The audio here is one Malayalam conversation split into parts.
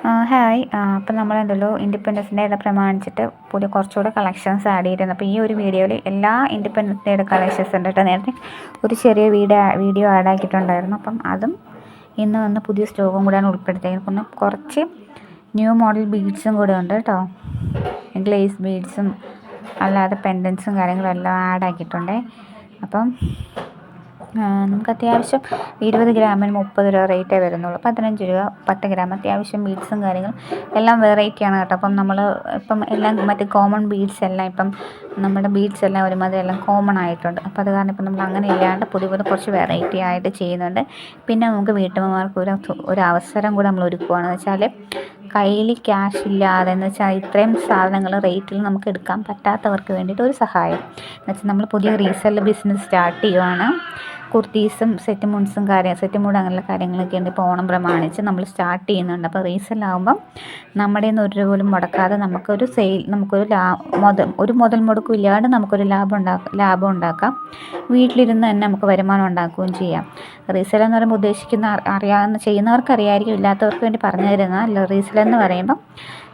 ഹായ്. അപ്പം നമ്മളെന്തല്ലോ ഇൻഡിപെൻഡൻസ് ഡേ പ്രമാണിച്ചിട്ട് പുതിയ കുറച്ചുകൂടെ കളക്ഷൻസ് ആഡ് ചെയ്തിരുന്നു. അപ്പോൾ ഈ ഒരു വീഡിയോയിൽ എല്ലാ ഇൻഡിപെൻഡൻസ് ഡേയുടെ കളക്ഷൻസ് ഉണ്ട് കേട്ടോ. നേരത്തെ ഒരു ചെറിയ വീഡിയോ വീഡിയോ ആഡ് ആക്കിയിട്ടുണ്ടായിരുന്നു. അപ്പം അതും ഇന്ന് വന്ന് പുതിയ സ്റ്റോക്കും കൂടെയാണ് ഉൾപ്പെടുത്തിയത് പിന്നെ കുറച്ച് ന്യൂ മോഡൽ ബീഡ്സും കൂടെ ഉണ്ട് കേട്ടോ. ഗ്ലേസ് ബീഡ്സും അല്ലാതെ പെൻഡൻസും കാര്യങ്ങളും എല്ലാം ആഡ് ആക്കിയിട്ടുണ്ട്. അപ്പം നമുക്ക് അത്യാവശ്യം ഇരുപത് ഗ്രാമിന് മുപ്പത് രൂപ റേറ്റേ വരുന്നുള്ളൂ. പതിനഞ്ച് രൂപ പത്ത് ഗ്രാം അത്യാവശ്യം ബീഡ്സും കാര്യങ്ങളും എല്ലാം വെറൈറ്റിയാണ് കേട്ടോ. അപ്പം നമ്മൾ ഇപ്പം എല്ലാം മറ്റേ കോമൺ ബീഡ്സ് എല്ലാം ഇപ്പം നമ്മുടെ ബീഡ്സ് എല്ലാം ഒരുമാതിരി എല്ലാം കോമൺ ആയിട്ടുണ്ട്. അപ്പോൾ അത് കാരണം ഇപ്പം നമ്മൾ അങ്ങനെ ഇല്ലാണ്ട് പുതിയ പുതിയ കുറച്ച് വെറൈറ്റി ആയിട്ട് ചെയ്യുന്നുണ്ട്. പിന്നെ നമുക്ക് വീട്ടമ്മമാർക്ക് ഒരു ഒരു അവസരം കൂടെ നമ്മൾ ഒരുക്കുകയാണെന്ന് വെച്ചാൽ കയ്യിൽ ക്യാഷ് ഇല്ലാതെ എന്ന് വെച്ചാൽ ഇത്രയും സാധനങ്ങൾ റേറ്റിൽ നമുക്ക് എടുക്കാൻ പറ്റാത്തവർക്ക് വേണ്ടിയിട്ട് ഒരു സഹായം. എന്ന് വെച്ചാൽ നമ്മൾ പുതിയ റീസെൽ ബിസിനസ് സ്റ്റാർട്ട് ചെയ്യുവാണ്. കുർത്തീസും സെറ്റ് മുൺസും കാര്യം സെറ്റ് മൂഡ് അങ്ങനെയുള്ള കാര്യങ്ങളൊക്കെ ഉണ്ട്. ഇപ്പോൾ ഓണം പ്രമാണിച്ച് നമ്മൾ സ്റ്റാർട്ട് ചെയ്യുന്നുണ്ട്. അപ്പോൾ റീസെല്ലാകുമ്പം നമ്മുടെ നിന്ന് ഒരു പോലും മുടക്കാതെ നമുക്കൊരു സെയിൽ നമുക്കൊരു ലാ മുതൽ ഒരു മുതൽ മുടക്കും ഇല്ലാണ്ട് നമുക്കൊരു ലാഭം ഉണ്ടാക്കാം ലാഭം ഉണ്ടാക്കാം. വീട്ടിലിരുന്ന് തന്നെ നമുക്ക് വരുമാനം ഉണ്ടാക്കുകയും ചെയ്യാം. റീസെൽ എന്ന് പറയുമ്പോൾ ഉദ്ദേശിക്കുന്ന അറിയാവുന്ന ചെയ്യുന്നവർക്ക് അറിയാമായിരിക്കും ഇല്ലാത്തവർക്ക് വേണ്ടി പറഞ്ഞു തരുന്ന റീസെൽ എന്ന് പറയുമ്പം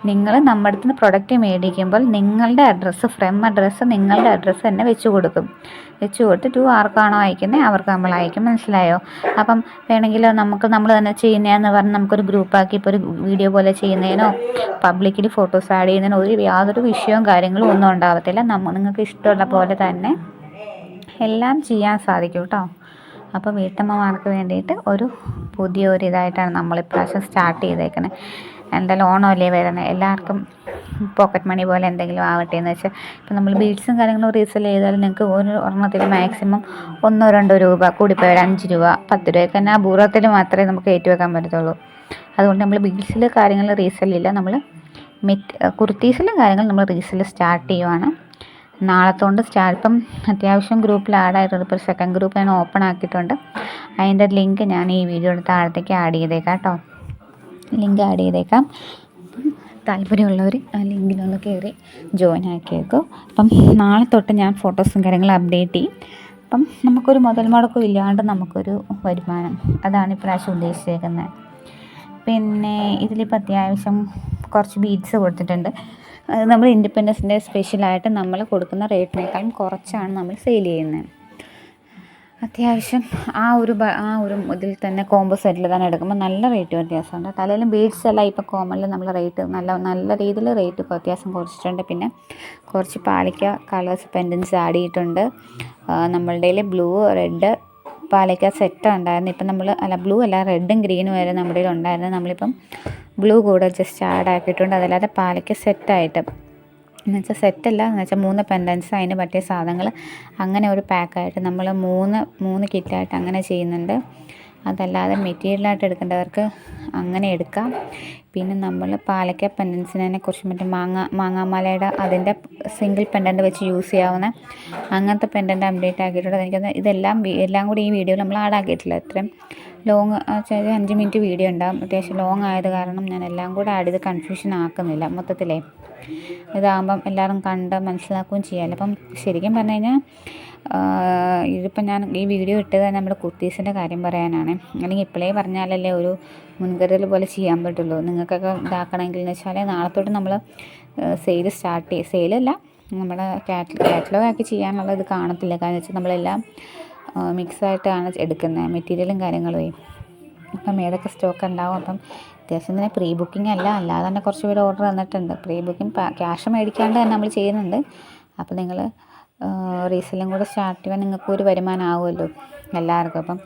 നിങ്ങൾ നമ്മുടെ അടുത്ത് പ്രൊഡക്റ്റ് മേടിക്കുമ്പോൾ നിങ്ങളുടെ അഡ്രസ്സ് ഫ്രം അഡ്രസ്സ് നിങ്ങളുടെ അഡ്രസ്സ് തന്നെ വെച്ച് കൊടുക്കും. വെച്ച് കൊടുത്ത് ടു ആർക്കാണോ അയക്കുന്നത് അവർക്ക് നമ്മൾ അയക്കും മനസ്സിലായോ? അപ്പം വേണമെങ്കിൽ നമുക്ക് നമ്മൾ തന്നെ ചെയ്യുന്നതെന്ന് പറഞ്ഞ് നമുക്കൊരു ഗ്രൂപ്പാക്കി ഇപ്പോൾ ഒരു വീഡിയോ പോലെ ചെയ്യുന്നതിനോ പബ്ലിക്കിൽ ഫോട്ടോസ് ആഡ് ചെയ്യുന്നതിനോ ഒരു യാതൊരു വിഷയവും കാര്യങ്ങളും ഒന്നും ഉണ്ടാകത്തില്ല നമ്മൾ നിങ്ങൾക്ക് ഇഷ്ടമുള്ള പോലെ തന്നെ എല്ലാം ചെയ്യാൻ സാധിക്കും കേട്ടോ അപ്പോൾ വീട്ടമ്മമാർക്ക് വേണ്ടിയിട്ട് ഒരു പുതിയൊരു ഇതായിട്ടാണ് നമ്മൾ ഇപ്രാവശ്യം സ്റ്റാർട്ട് ചെയ്തേക്കുന്നത് എന്തായാലും ഓണമല്ലേ വരുന്നത്? എല്ലാവർക്കും പോക്കറ്റ് മണി പോലെ എന്തെങ്കിലും ആവട്ടെ എന്ന് വെച്ചാൽ ഇപ്പം നമ്മൾ ബീഡ്സും കാര്യങ്ങളും റീസെൽ ചെയ്താലും നിങ്ങൾക്ക് ഒരു ഒരെണ്ണത്തിൽ മാക്സിമം ഒന്നോ രണ്ടോ രൂപ കൂടിപ്പോയി ഒരു അഞ്ച് രൂപ പത്ത് രൂപയൊക്കെ തന്നെ ബൂറത്തിൽ മാത്രമേ നമുക്ക് ഏറ്റുവെക്കാൻ പറ്റത്തുള്ളൂ. അതുകൊണ്ട് നമ്മൾ ബീഡ്സിൽ കാര്യങ്ങൾ റീസെല്ലില്ല നമ്മൾ മെറ്റ് കുർത്തീസിലും കാര്യങ്ങൾ നമ്മൾ റീസെൽ സ്റ്റാർട്ട് ചെയ്യുവാണ്. നാളത്തോണ്ട് സ്റ്റാർട്ട് ഇപ്പം അത്യാവശ്യം ഗ്രൂപ്പിൽ ആഡായിട്ടുണ്ട് ഇപ്പോൾ സെക്കൻഡ് ഗ്രൂപ്പ് ഞാൻ ഓപ്പൺ ആക്കിയിട്ടുണ്ട്. അതിന്റെ ലിങ്ക് ഞാൻ ഈ വീഡിയോയുടെ താഴത്തേക്ക് ആഡ് ചെയ്തേക്കാം കേട്ടോ. ലിങ്ക് ആഡ് ചെയ്തേക്കാം. താല്പര്യമുള്ളവർ ആ ലിങ്കിലൊന്ന് കയറി ജോയിൻ ആക്കിയേക്കും. അപ്പം നാളെ തൊട്ട് ഞാൻ ഫോട്ടോസും കാര്യങ്ങളും അപ്ഡേറ്റ് ചെയ്യും. അപ്പം നമുക്കൊരു മുതൽ മുടക്കം ഇല്ലാണ്ട് നമുക്കൊരു വരുമാനം. അതാണ് ഇപ്രാവശ്യം ഉദ്ദേശിച്ചേക്കുന്നത് പിന്നെ ഇതിലിപ്പോൾ അത്യാവശ്യം കുറച്ച് ബീഡ്സ് കൊടുത്തിട്ടുണ്ട്. അത് നമ്മൾ ഇൻഡിപെൻഡൻസ് ഡേ സ്പെഷ്യലായിട്ട് നമ്മൾ കൊടുക്കുന്ന റേറ്റിനേക്കാളും കുറച്ചാണ് നമ്മൾ സെയിൽ ചെയ്യുന്നത്. അത്യാവശ്യം ആ ഒരു ആ ഒരു ഇതിൽ തന്നെ കോംബോ സെറ്റിൽ തന്നെ എടുക്കുമ്പോൾ നല്ല റേറ്റ് വ്യത്യാസമുണ്ട് തലേലും ബീഡ്സ് എല്ലാം ഇപ്പോൾ കോമണിൽ നമ്മൾ റേറ്റ് നല്ല നല്ല രീതിയിൽ റേറ്റ് വ്യത്യാസം കുറച്ചിട്ടുണ്ട്. പിന്നെ കുറച്ച് പാലിക്ക കളേഴ്സ് പെൻഡൻസ് ആഡ് ചെയ്തിട്ടുണ്ട്. നമ്മളുടെ ബ്ലൂ റെഡ് പാളിക്ക സെറ്റ് ഉണ്ടായിരുന്നു. ഇപ്പം നമ്മൾ അല്ല ബ്ലൂ അല്ല റെഡും ഗ്രീനും വരെ നമ്മുടെ ഉണ്ടായിരുന്നു. നമ്മളിപ്പം ബ്ലൂ കൂടെ ജസ്റ്റ് ആഡ് ആക്കിയിട്ടുണ്ട്. അതല്ലാതെ പാലയ്ക്ക സെറ്റായിട്ട് എന്ന് വെച്ചാൽ സെറ്റല്ല. എന്ന് വെച്ചാൽ മൂന്ന് പെൻഡൻസ് അതിന് പറ്റിയ സാധനങ്ങൾ അങ്ങനെ ഒരു പാക്കായിട്ട് നമ്മൾ മൂന്ന് മൂന്ന് കിറ്റായിട്ട് അങ്ങനെ ചെയ്യുന്നുണ്ട്. അതല്ലാതെ മെറ്റീരിയലായിട്ട് എടുക്കേണ്ടവർക്ക് അങ്ങനെ എടുക്കാം. പിന്നെ നമ്മൾ പാലക്ക പെൻഡൻസിനെ കുറിച്ച് മറ്റേ മാങ്ങ മാങ്ങാമലയുടെ അതിന്റെ സിംഗിൾ പെൻഡന്റ് വെച്ച് യൂസ് ചെയ്യാവുന്ന അങ്ങനത്തെ പെൻഡന്റ് അപ്ഡേറ്റ് ആക്കിയിട്ടുണ്ട്. എനിക്കത് ഇതെല്ലാം എല്ലാം കൂടി ഈ വീഡിയോയിൽ നമ്മൾ ആഡ് ആക്കിയിട്ടില്ല ഇത്രയും. ലോങ് വെച്ചാൽ അഞ്ച് മിനിറ്റ് വീഡിയോ ഉണ്ടാകും അത്യാവശ്യം ലോങ് ആയത് കാരണം ഞാൻ എല്ലാം കൂടെ ആഡ് ചെയ്ത് കൺഫ്യൂഷൻ ആക്കുന്നില്ല മൊത്തത്തിലേ. ഇതാകുമ്പം എല്ലാവരും കണ്ട് മനസ്സിലാക്കുകയും ചെയ്യാമല്ലോ അപ്പം ശരിക്കും പറഞ്ഞു കഴിഞ്ഞാൽ ഇതിപ്പം ഞാൻ ഈ വീഡിയോ ഇട്ടത് നമ്മുടെ കുർത്തീസിന്റെ കാര്യം പറയാനാണ്. അല്ലെങ്കിൽ ഇപ്പോഴേ പറഞ്ഞാലല്ലേ ഒരു മുൻകരുതൽ പോലെ ചെയ്യാൻ പറ്റുള്ളൂ. നിങ്ങൾക്കൊക്കെ ഇതാക്കണമെങ്കിൽ എന്ന് വെച്ചാൽ നാളെ തൊട്ട് നമ്മൾ സെയിൽ സ്റ്റാർട്ട് ചെയ്യും സെയിലല്ല നമ്മുടെ കാറ്റ് കാറ്റലോഗ് ആക്കി ചെയ്യാനുള്ള ഇത് കാണത്തില്ല. കാരണം വെച്ചാൽ നമ്മളെല്ലാം മിക്സായിട്ടാണ് എടുക്കുന്നത് മെറ്റീരിയലും കാര്യങ്ങളും. അപ്പം ഏതൊക്കെ സ്റ്റോക്ക് ഉണ്ടാവും? അപ്പം അത്യാവശ്യം തന്നെ പ്രീ ബുക്കിംഗ് അല്ല അല്ലാതെ തന്നെ കുറച്ച് പേര് ഓർഡർ തന്നിട്ടുണ്ട് പ്രീ ബുക്കിംഗ് ക്യാഷ് മേടിക്കാണ്ട് തന്നെ നമ്മൾ ചെയ്യുന്നുണ്ട്. അപ്പോൾ നിങ്ങൾ റീസെല്ലും കൂടെ സ്റ്റാർട്ട് ചെയ്യാൻ നിങ്ങൾക്ക് ഒരു വരുമാനം ആവുമല്ലോ എല്ലാവർക്കും. അപ്പം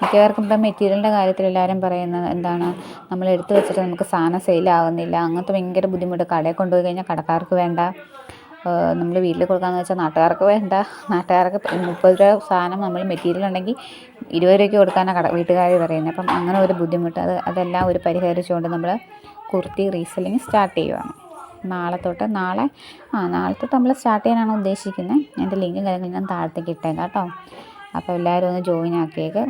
മിക്കവർക്കും ഇപ്പം മെറ്റീരിയലിന്റെ കാര്യത്തിൽ എല്ലാവരും പറയുന്നത് എന്താണ്? നമ്മൾ എടുത്തു വെച്ചിട്ട് നമുക്ക് സാധനം സെയിലാവുന്നില്ല അങ്ങനത്തെ ഭയങ്കര ബുദ്ധിമുട്ട്. കടയിൽ കൊണ്ടുപോയി കഴിഞ്ഞാൽ കടക്കാർക്ക് വേണ്ട. നമ്മൾ വീട്ടിൽ കൊടുക്കാമെന്ന് വെച്ചാൽ നാട്ടുകാർക്ക് വേണ്ട. നാട്ടുകാർക്ക് മുപ്പത് രൂപ സാധനം നമ്മൾ മെറ്റീരിയൽ ഉണ്ടെങ്കിൽ ഇരുപത് രൂപയ്ക്ക് കൊടുക്കാനാണ് കട വീട്ടുകാർ പറയുന്നത് അപ്പം അങ്ങനെ ഒരു ബുദ്ധിമുട്ട്. അത് അതെല്ലാം ഒരു പരിഹരിച്ചുകൊണ്ട് നമ്മൾ കുർത്തി റീസെല്ലിങ് സ്റ്റാർട്ട് ചെയ്യുവാണ്. നാളെ തൊട്ട് നാളെ ആ നാളെ തൊട്ട് നമ്മൾ സ്റ്റാർട്ട് ചെയ്യാനാണ് ഉദ്ദേശിക്കുന്നത് എന്റെ ലിങ്ക് കാര്യങ്ങൾ ഞാൻ താഴത്തേക്ക് ഇട്ടേക്കാം കേട്ടോ. അപ്പോൾ എല്ലാവരും ഒന്ന് ജോയിൻ ആക്കിയേക്ക്.